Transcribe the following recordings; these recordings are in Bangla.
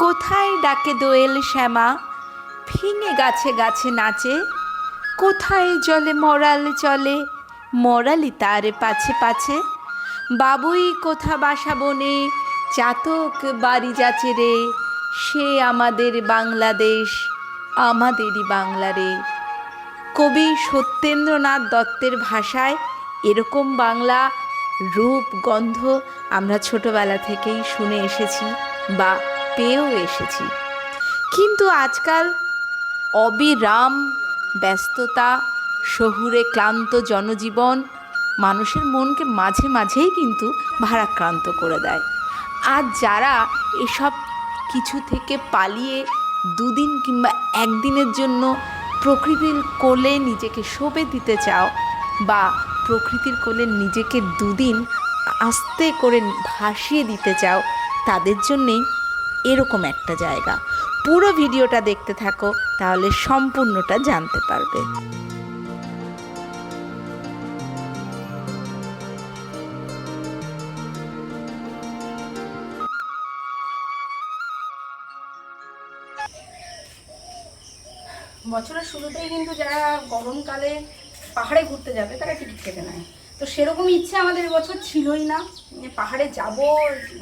কোথায় ডাকে দোয়েল শ্যামা? ফিঙে গাছে গাছে নাচে। কোথায় জলে মরাল চলে? মরালি তার পাছে পাছে। বাবুই কোথা বাসা বনে? চাতক বাড়ি যাচে রে। সে আমাদের বাংলাদেশ, আমাদেরই বাংলা রে। কবি সত্যেন্দ্রনাথ দত্তের ভাষায় এরকম বাংলা, রূপ, গন্ধ আমরা ছোটবেলা থেকেই শুনে এসেছি বা পেয়েও এসেছি। কিন্তু আজকাল অবিরাম ব্যস্ততা, শহুরে ক্লান্ত জনজীবন মানুষের মনকে মাঝে মাঝেই কিন্তু ভারাক্রান্ত করে দেয়। আর যারা এসব কিছু থেকে পালিয়ে দুদিন কিংবা একদিনের জন্য প্রকৃতির কোলে নিজেকে শোবে দিতে চাও বা প্রকৃতির কোলে নিজেকে দুদিন আস্তে করে ভাসিয়ে দিতে চাও, তাদের জন্যেই এরকম একটা জায়গা। পুরো ভিডিওটা দেখতে থাকো, তাহলে সম্পূর্ণটা জানতে পারবে। বছরের শুরুতেই কিন্তু যারা গরমকালে পাহাড়ে ঘুরতে যাবে, তারা টিকিট কেটে নেয়। তো সেরকম ইচ্ছে আমাদের এবছর ছিলই না। পাহাড়ে যাব,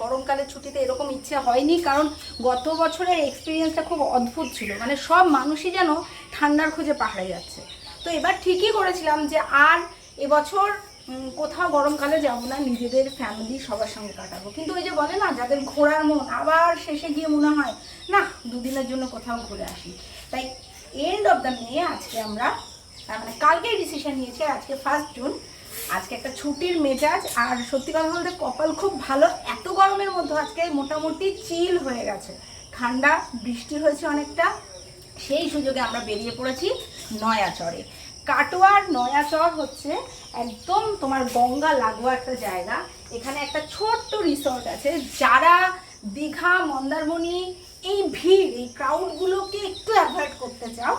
গরমকালের ছুটিতে এরকম ইচ্ছে হয়নি, কারণ গত বছরের এক্সপিরিয়েন্সটা খুব অদ্ভুত ছিল। মানে সব মানুষই যেন ঠান্ডার খোঁজে পাহাড়ে যাচ্ছে। তো এবার ঠিকই করেছিলাম যে আর এবছর কোথাও গরমকালে যাব না, নিজেদের ফ্যামিলি সবার সঙ্গে কাটাবো। কিন্তু ওই যে বলে না, যাদের ঘোরার মন, আবার শেষে গিয়ে মনে হয়, না, দুদিনের জন্য কোথাও ঘুরে আসি। তাই এন্ড অফ দ্য মে আজকে আমরা মানে কালকেই ডিসিশন নিয়েছি আজকে ফার্স্ট জুন আজকে একটা ছুটির মেজাজ, আর সত্যি কথা বলতে কপাল খুব ভালো। এত গরমের মধ্যে আজকে মোটামুটি চিল হয়ে গেছে। ঠান্ডা, বৃষ্টি হয়েছে অনেকটা। সেই সুযোগে আমরা বেরিয়ে পড়েছি নয়াচরে। কাটোয়ার নয়াচর হচ্ছে একদম তোমার গঙ্গা লাগোয়া একটা জায়গা। এখানে একটা ছোট্ট রিসর্ট আছে। যারা দীঘা, মন্দারমণি, এই ভিড়, এই ক্রাউডগুলোকে একটু অ্যাভয়েড করতে চাও,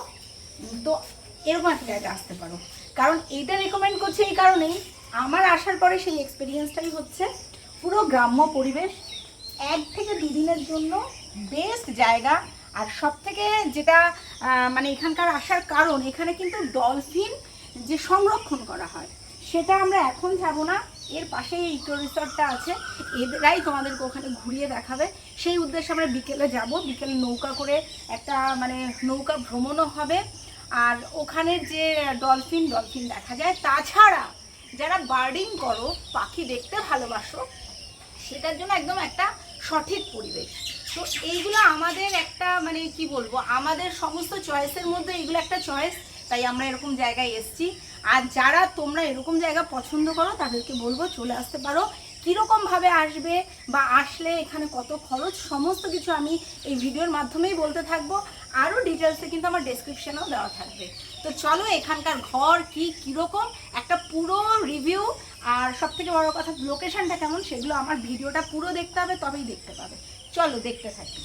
তো এরকম একটা জায়গায় আসতে পারো। কারণ এইটা রেকমেন্ড করছি এই কারণেই। আমার আসার পরে সেই এক্সপিরিয়েন্সটাই হচ্ছে পুরো গ্রাম্য পরিবেশ, এক থেকে দুদিনের জন্য বেস্ট জায়গা। আর সব থেকে যেটা মানে এখানকার আসার কারণ, এখানে কিন্তু ডলফিন যে সংরক্ষণ করা হয়, সেটা আমরা এখন যাব না। এর পাশেই ইকো রিসর্টটা আছে। এরাই তোমাদেরকে ওখানে ঘুরিয়ে দেখাবে। সেই উদ্দেশ্যে আমরা বিকেলে যাব। বিকেলে নৌকা করে একটা মানে নৌকা ভ্রমণও হবে। আর ওখানের যে ডলফিন ডলফিন দেখা যায়, তাছাড়া যারা বার্ডিং করো, পাখি দেখতে ভালোবাসো, সেটার জন্য একদম একটা সঠিক পরিবেশ। তো এইগুলো আমাদের একটা মানে কি বলব, আমাদের সমস্ত চয়েসের মধ্যে এইগুলো একটা চয়েস, তাই আমরা এরকম জায়গায় এসছি। আর যারা তোমরা এরকম জায়গা পছন্দ করো, তাদেরকে বলব, চলে আসতে পারো। কীরকমভাবে আসবে বা আসলে এখানে কত খরচ, সমস্ত কিছু আমি এই ভিডিওর মাধ্যমেই বলতে থাকব। আরও ডিটেলসে কিন্তু আমার ডিসক্রিপশানেও দেওয়া থাকবে। তো চলো এখানকার ঘর কি কীরকম, একটা পুরো রিভিউ আর সব থেকে বড়ো কথা লোকেশানটা কেমন, সেগুলো আমার ভিডিওটা পুরো দেখতে হবে, তবেই দেখতে পাবে। চলো দেখতে থাকি।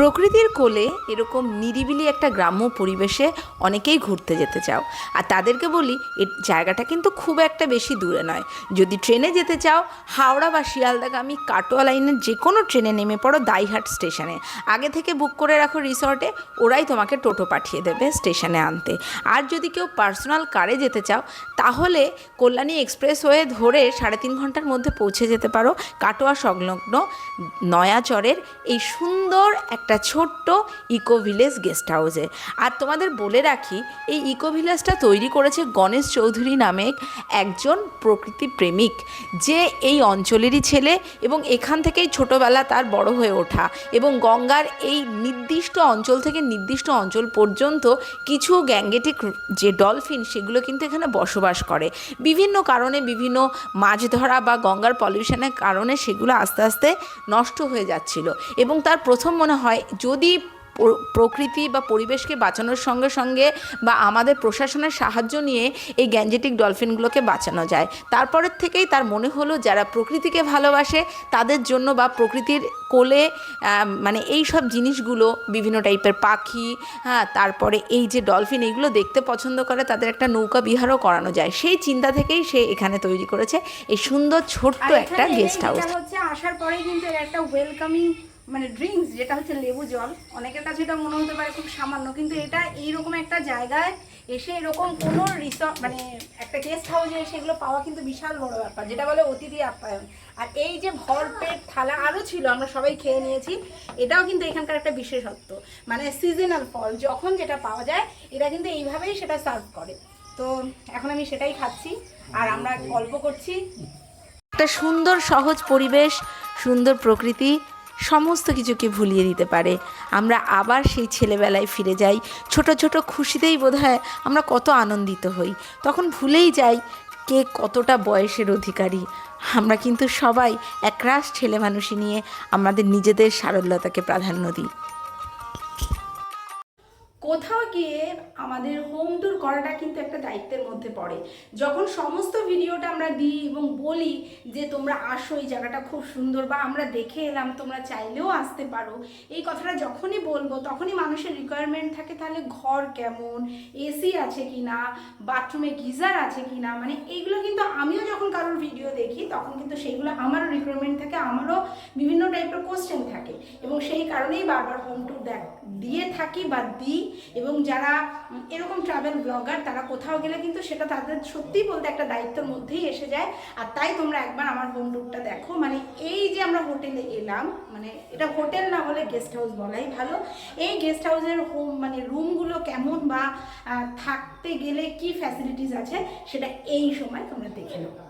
প্রকৃতির কোলে এরকম নিরিবিলি একটা গ্রাম্য পরিবেশে অনেকেই ঘুরতে যেতে চাও। আর তাদেরকে বলি, এ জায়গাটা কিন্তু খুব একটা বেশি দূরে নয়। যদি ট্রেনে যেতে চাও, হাওড়া বা শিয়ালদাগামী কাটোয়া লাইনের যে কোনো ট্রেনে নেমে পড়ো দাইহাট স্টেশনে। আগে থেকে বুক করে রাখো রিসর্টে, ওরাই তোমাকে টোটো পাঠিয়ে দেবে স্টেশনে আনতে। আর যদি কেউ পার্সোনাল কারে যেতে চাও, তাহলে কল্যাণী এক্সপ্রেস হয়ে ধরে সাড়ে তিন ঘণ্টার মধ্যে পৌঁছে যেতে পারো কাটোয়া সংলগ্ন নয়াচরের এই সুন্দর একটা একটা ছোট্ট ইকো ভিলেজ গেস্ট হাউসে আর তোমাদের বলে রাখি, এই ইকো ভিলেজটা তৈরি করেছে গণেশ চৌধুরী নামে একজন প্রকৃতি প্রেমিক। যে এই অঞ্চলেরই ছেলে এবং এখান থেকেই ছোটোবেলা তার বড় হয়ে ওঠা। এবং গঙ্গার এই নির্দিষ্ট অঞ্চল থেকে নির্দিষ্ট অঞ্চল পর্যন্ত কিছু গ্যাঙ্গেটিক যে ডলফিন, সেগুলো কিন্তু এখানে বসবাস করে। বিভিন্ন কারণে, বিভিন্ন মাছ ধরা বা গঙ্গার পলিউশনের কারণে সেগুলো আস্তে আস্তে নষ্ট হয়ে যাচ্ছিল। এবং তার প্রথম মনে হয় যদি প্রকৃতি বা পরিবেশকে বাঁচানোর সঙ্গে সঙ্গে বা আমাদের প্রশাসনের সাহায্য নিয়ে এই গ্যাঞ্জেটিক ডলফিনগুলোকে বাঁচানো যায়। তারপরের থেকেই তার মনে হলো যারা প্রকৃতিকে ভালোবাসে তাদের জন্য বা প্রকৃতির কোলে মানে এই সব জিনিসগুলো বিভিন্ন টাইপের পাখি হ্যাঁ তারপরে এই যে ডলফিন এইগুলো দেখতে পছন্দ করে তাদের একটা নৌকা বিহারও করানো যায়। সেই চিন্তা থেকেই সে এখানে তৈরি করেছে। এই সুন্দর ছোট্ট একটা গেস্ট হাউস। হচ্ছে আসার পরেই কিন্তু একটা ওয়েলকামিং মানে ড্রিঙ্কস যেটা হচ্ছে লেবু জল, অনেকের কাছে এটা মনে হতে পারে খুব সামান্য, কিন্তু এটা এইরকম একটা জায়গায় এসে এরকম কোনো রিসর্ট মানে একটা গেস্ট হাউসে এসে এগুলো পাওয়া কিন্তু বিশাল বড় ব্যাপার, যেটা বলে অতিথি আপ্যায়ন। আর এই যে ভরপেট থালা আরও ছিল, আমরা সবাই খেয়ে নিয়েছি, এটাও কিন্তু এখানকার একটা বিশেষত্ব। মানে সিজনাল ফল, যখন যেটা পাওয়া যায়, এরা কিন্তু এইভাবেই সেটা সার্ভ করে। তো এখন আমি সেটাই খাচ্ছি, আর আমরা গল্প করছি। একটা সুন্দর সহজ পরিবেশ, সুন্দর প্রকৃতি সমস্ত কিছুকে ভুলিয়ে দিতে পারে। আমরা আবার সেই ছেলেবেলায় ফিরে যাই। ছোট ছোট খুশিতেই বোধহয় আমরা কত আনন্দিত হই। তখন ভুলেই যাই কে কতটা বয়সের অধিকারী। আমরা কিন্তু সবাই একরাশ ছেলে মানুষই নিয়ে আমাদের নিজেদের সারল্যতাকে প্রাধান্য দিই। কোথাও গিয়ে আমাদের হোম ট্যুর করাটা কিন্তু একটা দায়িত্বের মধ্যে পড়ে। যখন সমস্ত ভিডিওটা আমরা দিই এবং বলি যে তোমরা আসো, এই জায়গাটা খুব সুন্দর বা আমরা দেখে এলাম, তোমরা চাইলেও আসতে পারো, এই কথাটা যখনই বলব, তখনই মানুষের রিকোয়ারমেন্ট থাকে তাহলে ঘর কেমন এসি আছে কি না বাথরুমে গিজার আছে কি না মানে এইগুলো কিন্তু আমিও যখন কারোর ভিডিও দেখি, তখন কিন্তু সেইগুলো আমারও রিকোয়ারমেন্ট থাকে, আমারও বিভিন্ন টাইপের কোশ্চেন থাকে। এবং সেই কারণেই বারবার হোম ট্যুর দেখ, দিয়ে থাকি বা দিই। এবং যারা এরকম ট্রাভেল ব্লগার তারা কোথাও গেলে কিন্তু সেটা তাদের সত্যিই বলতে একটা দায়িত্বের মধ্যেই এসে যায়। আর তাই তোমরা একবার আমার হোম দেখো। মানে এই যে আমরা হোটেলে এলাম মানে এটা হোটেল না বলে গেস্ট হাউস বলাই ভালো। এই গেস্ট হাউসের হোম মানে রুমগুলো কেমন বা থাকতে গেলে কি ফ্যাসিলিটিস আছে, সেটা এই সময় তোমরা দেখে নেব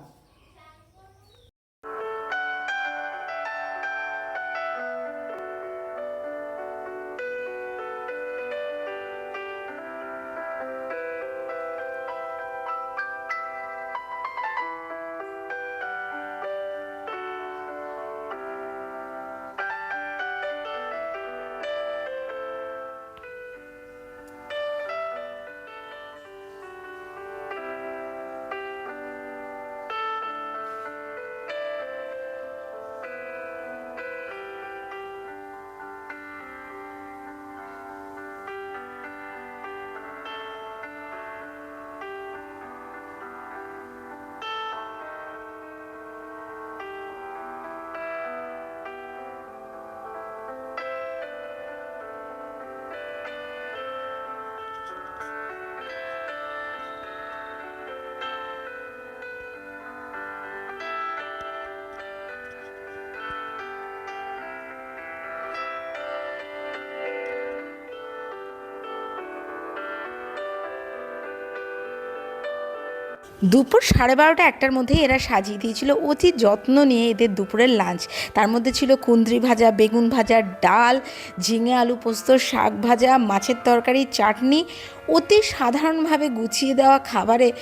দুপুর সাড়ে বারোটা একটার মধ্যে এরা সাজিয়ে দিয়েছিল অতি যত্ন নিয়ে এদের দুপুরের লাঞ্চ তার মধ্যে ছিল কুন্দ্রি ভাজা, বেগুন ভাজা, ডাল, ঝিঙে আলু পোস্ত, শাক ভাজা, মাছের তরকারি, চাটনি অতি সাধারণভাবে গুছিয়ে দেওয়া খাবারে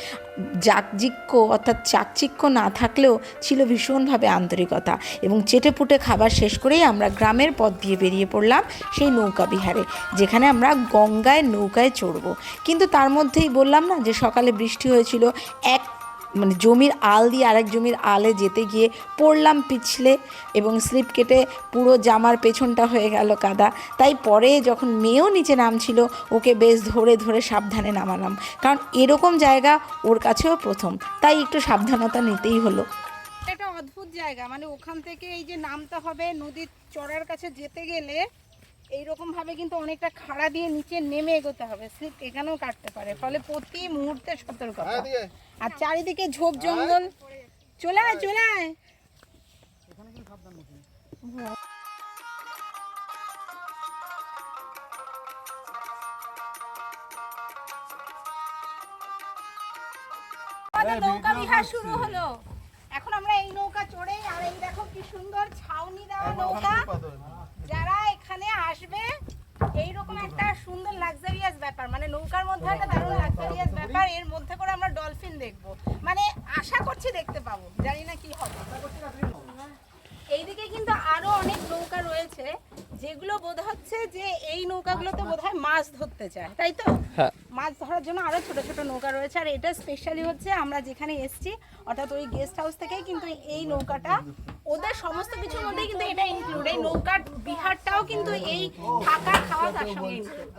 জাকজিক্য অর্থাৎ চাকচিক্য না থাকলেও ছিল ভীষণভাবে আন্তরিকতা এবং চেটেপুটে খাবার শেষ করেই আমরা গ্রামের পথ দিয়ে বেরিয়ে পড়লাম সেই নৌকা বিহারে, যেখানে আমরা গঙ্গায় নৌকায় চড়ব। কিন্তু তার মধ্যেই বললাম না যে সকালে বৃষ্টি হয়েছিল, এক মানে জমির আল দিয়ে আরেক জমির আলে যেতে গিয়ে পড়লাম পিছলে এবং স্লিপ কেটে পুরো জামার পেছনটা হয়ে গেল কাদা। তাই পরে যখন মেয়েও নিচে নামছিল, ওকে বেশ ধরে ধরে সাবধানে নামালাম। কারণ এরকম জায়গা ওর কাছেও প্রথম। তাই একটু সাবধানতা নিতেই হলো। একটা অদ্ভুত জায়গা। মানে ওখান থেকে এই যে নামতে হবে, নদীর চড়ার কাছে যেতে গেলে এইরকম ভাবে কিন্তু অনেকটা খাড়া দিয়ে নিচে নেমে এগোতে হবে স্লিপ এখানেও কাটতে পারে ফলে প্রতি মুহূর্তে সতর্ক আর চারিদিকে ঝোপ জঙ্গল। চলে আয় চলে আয়। নৌকা বিহার শুরু হলো। এখন আমরা এই নৌকা চড়ে আর এই দেখো কি সুন্দর ছাউনি দেওয়া নৌকা। এখানে আসবে এইরকম একটা সুন্দর লাক্সারিয়াস ব্যাপার। মানে নৌকার মধ্যে একটা দারুণ লাক্সারিয়াস ব্যাপার এর মধ্যে করে আমরা ডলফিন দেখব। মানে আশা করছি দেখতে পাবো জানি না কি হবে। এইদিকে কিন্তু আরও অনেক নৌকা রয়েছে যেগুলো বোধ হচ্ছে যে এই নৌকাগুলোতে বোধ হয় মাছ ধরতে চায় তাই তো? হ্যাঁ। মাছ ধরার জন্য আরও ছোট ছোট নৌকা রয়েছে আর এটা স্পেশালি হচ্ছে আমরা যেখানে এসেছি অর্থাৎ ওই গেস্ট হাউস থেকেই কিন্তু এই নৌকাটা ওদের সমস্ত কিছুর মধ্যে কিন্তু এটা ইনক্লুড এই নৌকার বিহারটাও কিন্তু এই থাকা খাওয়া তার সঙ্গে include।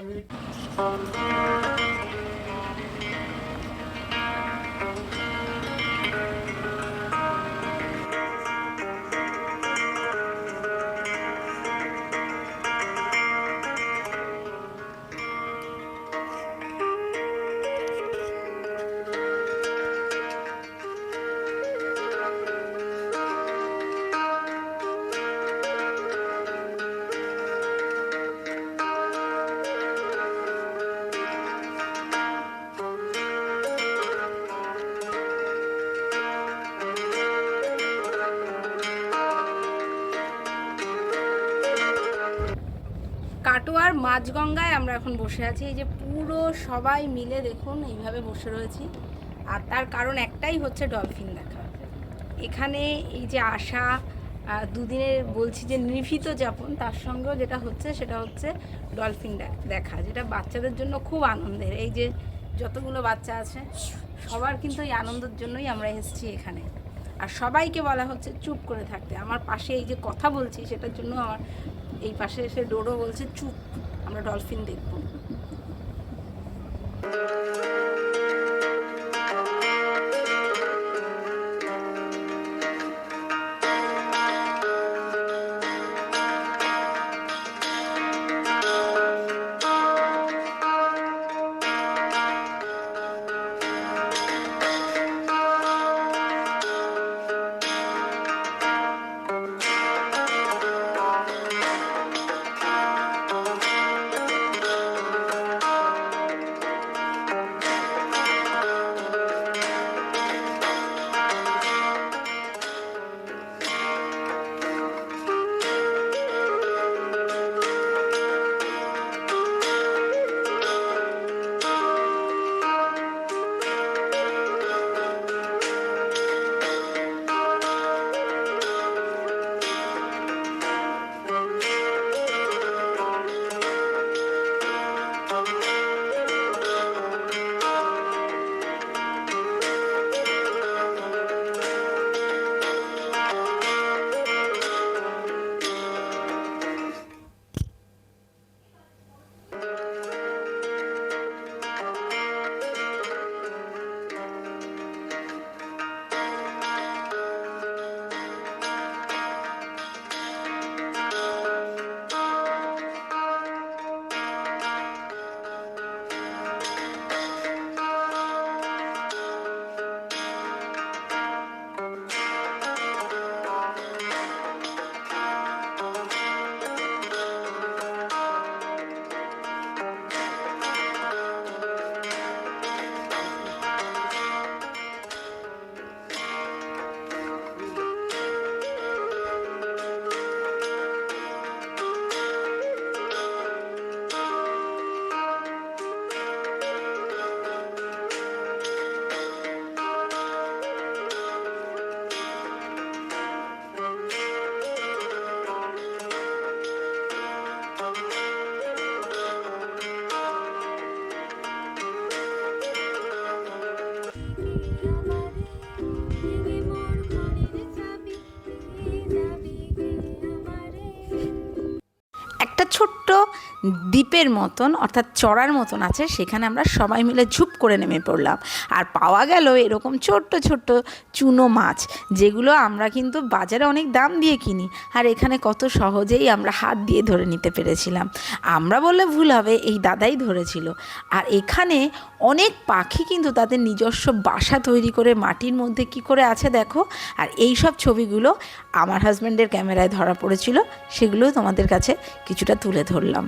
কাটোয়ার মাঝগঙ্গায় আমরা এখন বসে আছি। এই যে পুরো সবাই মিলে দেখুন এইভাবে বসে রয়েছি। আর তার কারণ একটাই হচ্ছে ডলফিন দেখা। এখানে এই যে আহ, দুদিনের বলছি যে নিভৃত যাপন তার সঙ্গেও যেটা হচ্ছে সেটা হচ্ছে ডলফিন দেখা যেটা বাচ্চাদের জন্য খুব আনন্দের। এই যে যতগুলো বাচ্চা আছে সবার কিন্তু এই আনন্দের জন্যই আমরা এসেছি এখানে। আর সবাইকে বলা হচ্ছে চুপ করে থাকতে। আমার পাশে এই যে কথা বলছি সেটার জন্য আমার এই পাশে এসে ডোডো বলছে চুপ আমরা ডলফিন দেখব। দ্বীপের মতন, অর্থাৎ চড়ার মতন আছে, সেখানে আমরা সবাই মিলে ঝুপ করে নেমে পড়লাম। আর পাওয়া গেল এরকম ছোট্ট ছোট্ট চুনো মাছ, যেগুলো আমরা কিন্তু বাজারে অনেক দাম দিয়ে কিনি। আর এখানে কত সহজেই আমরা হাত দিয়ে ধরে নিতে পেরেছিলাম। আমরা বললে ভুল হবে, এই দাদাই ধরেছিল। আর এখানে অনেক পাখি কিন্তু তাদের নিজস্ব বাসা তৈরি করে মাটির মধ্যে কি করে আছে দেখো। আর এই সব ছবিগুলো আমার হাজব্যান্ডের ক্যামেরায় ধরা পড়েছিল সেগুলো তোমাদের কাছে কিছুটা তুলে ধরলাম।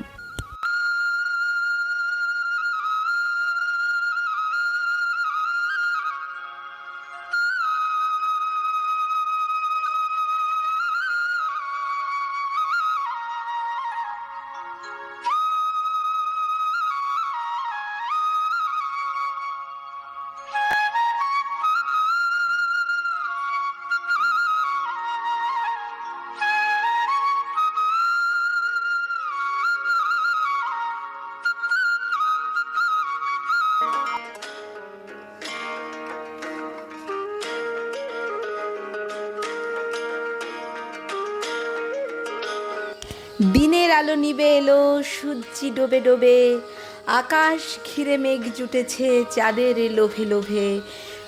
আলো নিবে এলো, সূর্যি ডোবে ডোবে। আকাশ ঘিরে মেঘ জুটেছে, চাঁদের লোভে লোভে।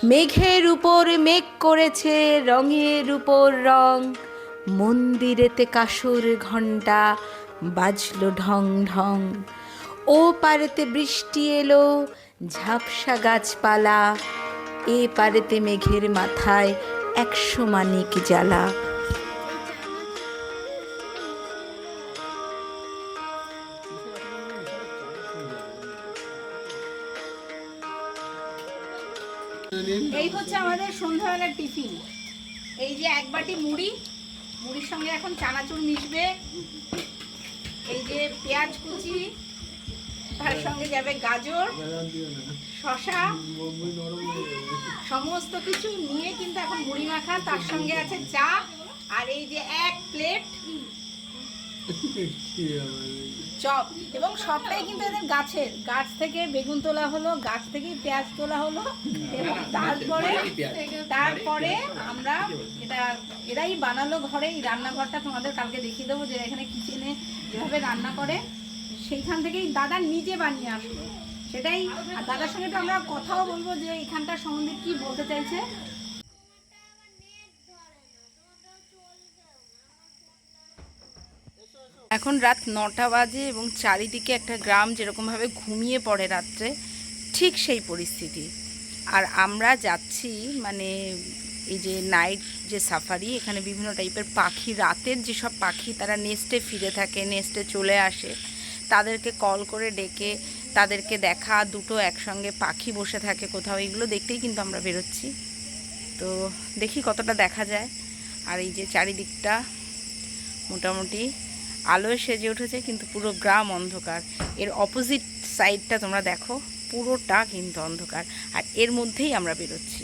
মেঘের উপর মেঘ করেছে, রঙের উপর রং। মন্দিরেতে কাসুর ঘণ্টা বাজলো ঢং ঢং। ও পারেতে বৃষ্টি এলো, ঝাপসা গাছপালা। এ পারেতে মেঘের মাথায় একশো মানিক জ্বালা। বাটি মুড়ি। মুড়ির সঙ্গে এখন চানাচুর মিশবে। এই যে পেঁয়াজ কুচি, তার সঙ্গে যাবে গাজর শশা সমস্ত কিছু নিয়ে কিন্তু এখন মুড়ি মাখা। তার সঙ্গে আছে চা আর এই যে এক প্লেট চপ এবং সবটাই কিন্তু এদের গাছের। গাছ থেকে বেগুন তোলা হলো গাছ থেকেই পেঁয়াজ তোলা হলো এবং তারপরে তারপরে আমরা এটা এরাই বানালো ঘরে। এই রান্নাঘরটা তোমাদের কালকে দেখিয়ে দেবো যে এখানে কিচেনে যেভাবে রান্না করে। সেইখান থেকেই দাদা নিজে বানিয়ে আসলো। সেটাই আর দাদার সঙ্গে তো আমরা কথাও বলব যে এখানটার সম্বন্ধে কি বলতে চাইছে। এখন রাত নটা বাজে এবং চারিদিকে একটা গ্রাম যেরকমভাবে ঘুমিয়ে পড়ে রাত্রে, ঠিক সেই পরিস্থিতি। আর আমরা যাচ্ছি মানে এই যে নাইট যে সাফারি এখানে বিভিন্ন টাইপের পাখি, রাতের যেসব পাখি তারা নেস্টে ফিরে থাকে নেস্টে চলে আসে, তাদেরকে কল করে ডেকে, তাদেরকে দেখা, দুটো একসঙ্গে পাখি বসে থাকে কোথাও, এগুলো দেখতেই কিন্তু আমরা বেরোচ্ছি। তো দেখি কতটা দেখা যায়। আর এই যে চারিদিকটা মোটামুটি আলোয় সেজে উঠেছে, কিন্তু পুরো গ্রাম অন্ধকার। এর অপোজিট সাইডটা তোমরা দেখো, পুরোটা কিন্তু অন্ধকার। আর এর মধ্যেই আমরা বেরোচ্ছি।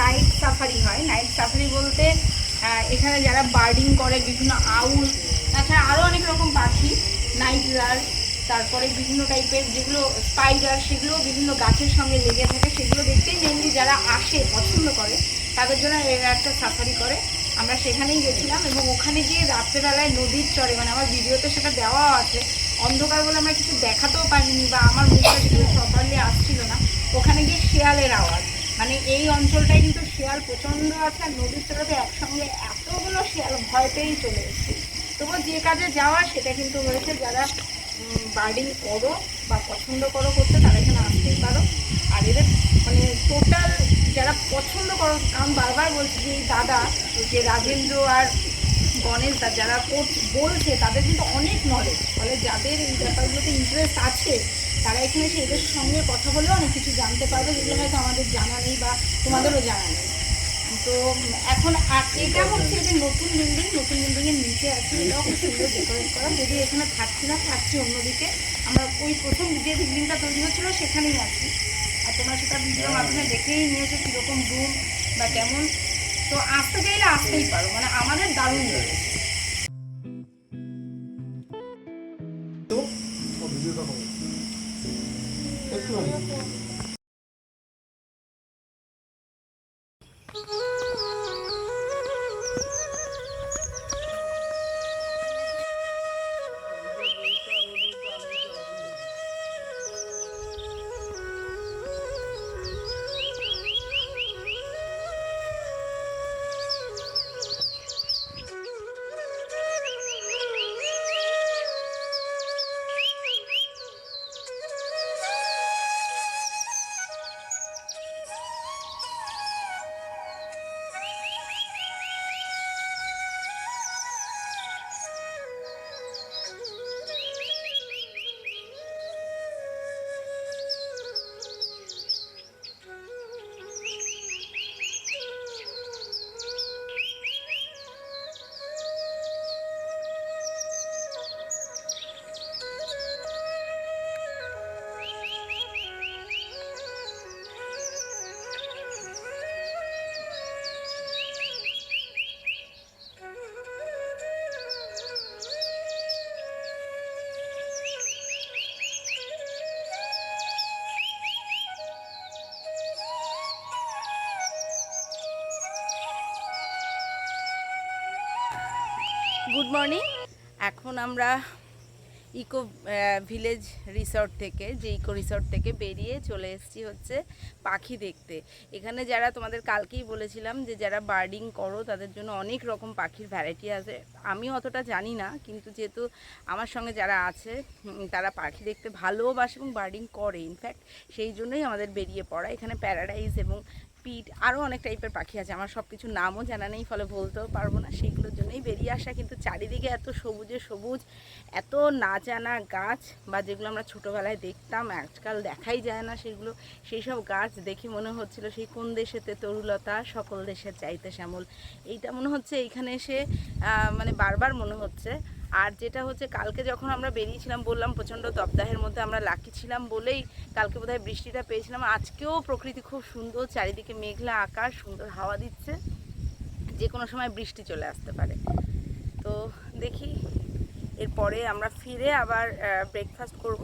নাইট সাফারি হয়। নাইট সাফারি বলতে এখানে যারা বার্ডিং করে, বিভিন্ন আউল, তাছাড়া আরও অনেক রকম পাখি নাইট রার তারপরে বিভিন্ন টাইপের যেগুলো স্পাইডার সেগুলো বিভিন্ন গাছের সঙ্গে লেগে থাকে, সেগুলো দেখতেই মেনলি যারা আসে, পছন্দ করে, তাদের জন্য এরা একটা সাফারি করে। আমরা সেখানেই গেছিলাম এবং ওখানে গিয়ে রাত্রেবেলায় নদীর চরে মানে আমার ভিডিওতে সেটা দেওয়াও আছে, অন্ধকার বলে আমরা কিছু দেখাতেও পারিনি বা আমার মুখটা সেখানে প্রপারলি আসছিল না, ওখানে গিয়ে শেয়ালের আওয়াজ। মানে এই অঞ্চলটায় কিন্তু শিয়াল প্রচণ্ড আছে আর নদীর তলাতে একসঙ্গে এতগুলো শিয়াল ভয় পেয়েই চলে এসেছে। তবু যে কাজে যাওয়া সেটা কিন্তু হয়েছে, যারা বার্ডিং করো বা পছন্দ করো করতে, তারা এখানে আসতেই পারো। আর এদের মানে টোটাল যারা পছন্দ করো কারণ বারবার বলছি যে দাদা, যে রাজেন্দ্র আর গণেশ দা যারা বলছে, তাদের কিন্তু অনেক নলেজ ফলে যাদের এই ব্যাপারগুলোতে ইন্টারেস্ট আছে তারা এখানে সেদের সঙ্গে কথা বলেও অনেক কিছু জানতে পারবে, যেগুলো হয়তো আমাদের জানা নেই বা তোমাদেরও জানা নেই। তো, এখন এটা হচ্ছে যে নতুন বিল্ডিং নতুন বিল্ডিংয়ের নিচে আছে, এটাও খুব সুন্দর ডেকোরেট করা। যদি এখানে থাকছি না থাকছি অন্যদিকে। আমরা ওই প্রথম যে বিল্ডিংটা তৈরি হচ্ছিল, সেখানেই আছি। আর তোমরা সেটা ভিডিওর মাধ্যমে দেখেই নিয়েছো কীরকম রুম বা কেমন। তো আসতে চাইলে আসতেই পারো মানে আমাদের দারুণ লেগেছে তো 嗯。মর্নিং এখন আমরা ইকো ভিলেজ রিসর্ট থেকে, যে ইকো রিসর্ট থেকে বেরিয়ে চলে এসেছি হচ্ছে পাখি দেখতে। এখানে যারা তোমাদের কালকেই বলেছিলাম যে যারা বার্ডিং করো, তাদের জন্য অনেক রকম পাখির ভ্যারাইটি আছে। আমি অতটা জানি না, কিন্তু যেহেতু আমার সঙ্গে যারা আছে তারা পাখি দেখতে ভালোবাসে এবং বার্ডিং করে। ইনফ্যাক্ট সেই জন্যই আমাদের বেরিয়ে পড়া। এখানে প্যারাডাইজ এবং পিট আরও অনেক টাইপের পাখি আছে। আমার সব কিছু নামও জানা নেই, ফলে বলতেও পারব না, সেইগুলোর জন্যই বেরিয়ে আসা। কিন্তু চারিদিকে এত সবুজে সবুজ, এত না জানা গাছ বা যেগুলো আমরা ছোটোবেলায় দেখতাম, আজকাল দেখাই যায় না সেগুলো সেই সব গাছ দেখে মনে হচ্ছিল সেই কোন দেশেতে তরুলতা, সকল দেশের চাইতে শ্যামল। এইটা মনে হচ্ছে এইখানে এসে মানে বারবার মনে হচ্ছে। আর যেটা হচ্ছে কালকে যখন আমরা বেরিয়েছিলাম, বললাম প্রচণ্ড তপ্তাহের মধ্যে আমরা লাকি ছিলাম বলেই কালকে বোধহয় বৃষ্টিটা পেয়েছিলাম। আজকেও প্রকৃতি খুব সুন্দর, চারিদিকে মেঘলা আকাশ, সুন্দর হাওয়া দিচ্ছে। যে কোনো সময় বৃষ্টি চলে আসতে পারে। তো দেখি, এরপরে আমরা ফিরে আবার ব্রেকফাস্ট করব,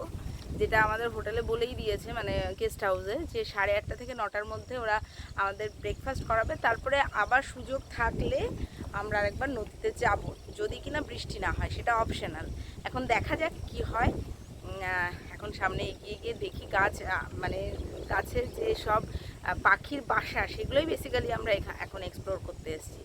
যেটা আমাদের হোটেলে বলেই দিয়েছে মানে গেস্ট হাউসে যে সাড়ে আটটা থেকে নটার মধ্যে ওরা আমাদের ব্রেকফাস্ট করাবে। তারপরে আবার সুযোগ থাকলে আমরা আরেকবার নদীতে যাব। যদি কিনা বৃষ্টি না হয়, সেটা অপশনাল এখন দেখা যাক কি হয়। এখন সামনে এগিয়ে গিয়ে দেখি গাছ মানে গাছের যে সব পাখির বাসা, সেগুলোই বেসিক্যালি আমরা এখা- এখন এক্সপ্লোর করতে এসেছি।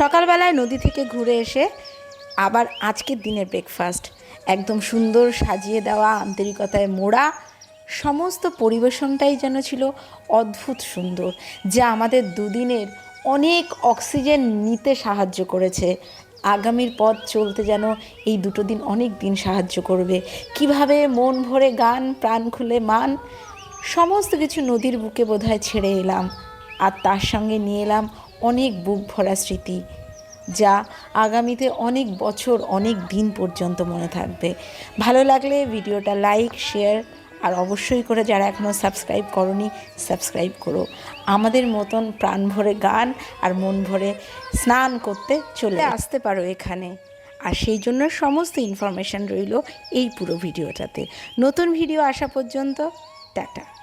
সকালবেলায় নদী থেকে ঘুরে এসে আবার আজকের দিনের ব্রেকফাস্ট একদম সুন্দর সাজিয়ে দেওয়া আন্তরিকতায় মোড়া। সমস্ত পরিবেশনটাই যেন ছিল অদ্ভুত সুন্দর, যা আমাদের দুদিনের অনেক অক্সিজেন নিতে সাহায্য করেছে। আগামীর পথ চলতে যেন এই দুটো দিন অনেক দিন সাহায্য করবে। কীভাবে মন ভরে গান, প্রাণ খুলে মান, সমস্ত কিছু নদীর বুকে বোধহয় ছেড়ে এলাম। আর তার সঙ্গে নিয়ে এলাম অনেক বুক ভরা স্মৃতি, যা আগামীতে অনেক বছর, অনেক দিন পর্যন্ত মনে থাকবে। ভালো লাগলে ভিডিওটা লাইক, শেয়ার, আর অবশ্যই করে যারা এখনও সাবস্ক্রাইব করনি, সাবস্ক্রাইব করো। আমাদের মতন প্রাণ ভরে গান আর মন ভরে স্নান করতে চলে আসতে পারো এখানে। আর সেই জন্য সমস্ত ইনফরমেশান রইল এই পুরো ভিডিওটাতে। নতুন ভিডিও আসা পর্যন্ত, টাটা।